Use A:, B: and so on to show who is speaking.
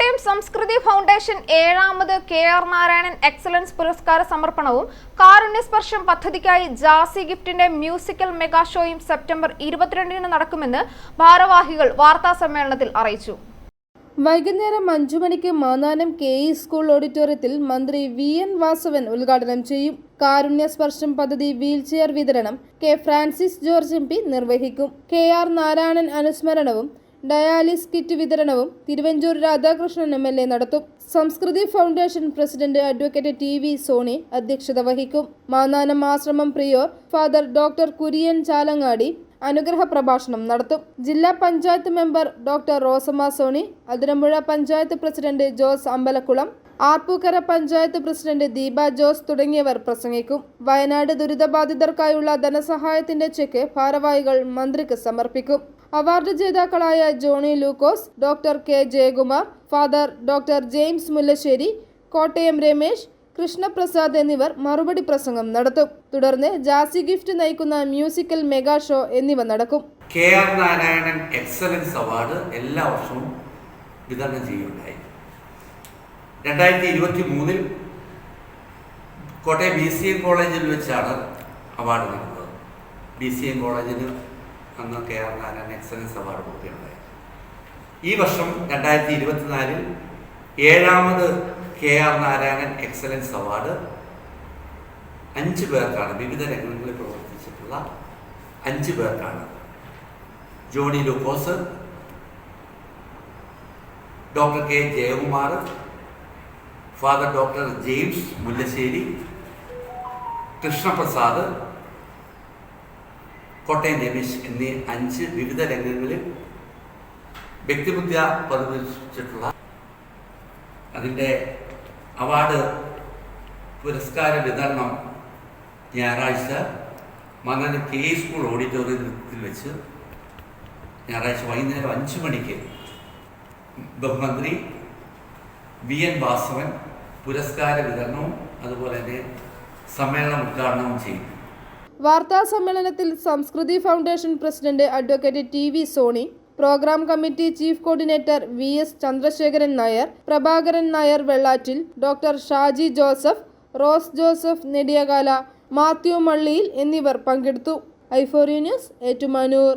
A: Kottayam Samskriti foundation ഏഴാമത് K R Narayanan excellence പുരസ്കാര സമർപ്പണവും കാരുണ്യസ്പർശം പദ്ധതിക്കായി ജാസി ഗിഫ്റ്റിന്റെ മ്യൂസിക്കൽ മെഗാ ഷോയും സെപ്റ്റംബർ ഇരുപത്തിരണ്ടിന് നടക്കുമെന്ന് ഭാരവാഹികൾ വാർത്താ സമ്മേളനത്തിൽ അറിയിച്ചു.
B: വൈകുന്നേരം അഞ്ചു മണിക്ക് മാന്നാനം കെ ഇ സ്കൂൾ ഓഡിറ്റോറിയത്തിൽ മന്ത്രി വി എൻ വാസവൻ ഉദ്ഘാടനം ചെയ്യും. കാരുണ്യ സ്പർശം പദ്ധതി വീൽചെയർ വിതരണം കെ ഫ്രാൻസിസ് ജോർജ് എം നിർവഹിക്കും. കെ ആർ നാരായണൻ അനുസ്മരണവും ഡയാലിസ് കിറ്റ് വിതരണവും Thiruvanchoor Radhakrishnan M L A നടത്തും. Samskriti foundation president advocate T V Soni അധ്യക്ഷത വഹിക്കും. Mannanam ashram prior father doctor Kurian Chalangadi അനുഗ്രഹ പ്രഭാഷണം നടത്തും. ജില്ലാ panchayat member doctor Rosamma Soni Athirampuzha panchayat president Jose Ambalakulam Arpookara panchayat president Deepa Jose തുടങ്ങിയവർ പ്രസംഗിക്കും. Wayanad ദുരിതബാധിതർക്കായുള്ള ധനസഹായത്തിന്റെ check ഭാരവാഹികൾ മന്ത്രിക്ക് സമർപ്പിക്കും. അവാർഡ് ജേതാക്കളായ Johnny Lukose doctor K Jayakumar father doctor James Mullassery Kottayam Ramesh Krishnaprasad എന്നിവർ മറുപടി പ്രസംഗം നടത്തും. തുടർന്ന് ജാസി ഗിഫ്റ്റ് നയിക്കുന്ന മ്യൂസിക്കൽ മെഗാ ഷോ എന്നിവ നടക്കും.
C: K R Narayanan excellence award എല്ലാ വർഷവും വിതരണം ചെയ്യുകയുണ്ടായി. രണ്ടായിരത്തി ഇരുപത്തി മൂന്നിൽ കോട്ടയം ബി സി എം കോളേജിൽ വെച്ചാണ് അവാർഡ് നൽകുന്നത്. ബി സി എം കോളേജിന് അന്ന് K R Narayanan excellence award കൊടുക്കുകയുണ്ടായി ഈ വർഷം രണ്ടായിരത്തി ഇരുപത്തിനാലിൽ ഏഴാമത് K R Narayanan excellence award അഞ്ച് പേർക്കാണ് വിവിധ രംഗങ്ങളിൽ പ്രവർത്തിച്ചിട്ടുള്ള അഞ്ച് പേർക്കാണ്. Johnny Lukose doctor K Jayakumar father doctor James Mullassery Krishnaprasad Kottayam Ramesh എന്നീ അഞ്ച് വിവിധ രംഗങ്ങളിൽ വ്യക്തിബുദ്ധ്യ പതിപ്പിച്ചിട്ടുള്ള അതിന്റെ അവാർഡ് പുരസ്കാര വിതരണം ഞായറാഴ്ച മന്നന കെ സ്കൂൾ ഓഡിറ്റോറിയത്തിൽ വെച്ച് ഞായറാഴ്ച വൈകുന്നേരം അഞ്ച് മണിക്ക് ബഹുമന്ത്രി വി എൻ വാസവൻ പുരസ്കാര വിതരണവും അതുപോലെ തന്നെ സമ്മേളനം ഉദ്ഘാടനവും ചെയ്യും.
B: വാർത്താ സമ്മേളനത്തിൽ Samskriti foundation president advocate T V Soni programme committee chief coordinator V S Chandrasekharan Nair Prabhakaran Nair Vellattil doctor Shaji Joseph Rose Joseph Nediyakala Mathew Malliyil എന്നിവർ പങ്കെടുത്തു. ഐഫോറി ന്യൂസ് ഏറ്റുമാനൂർ.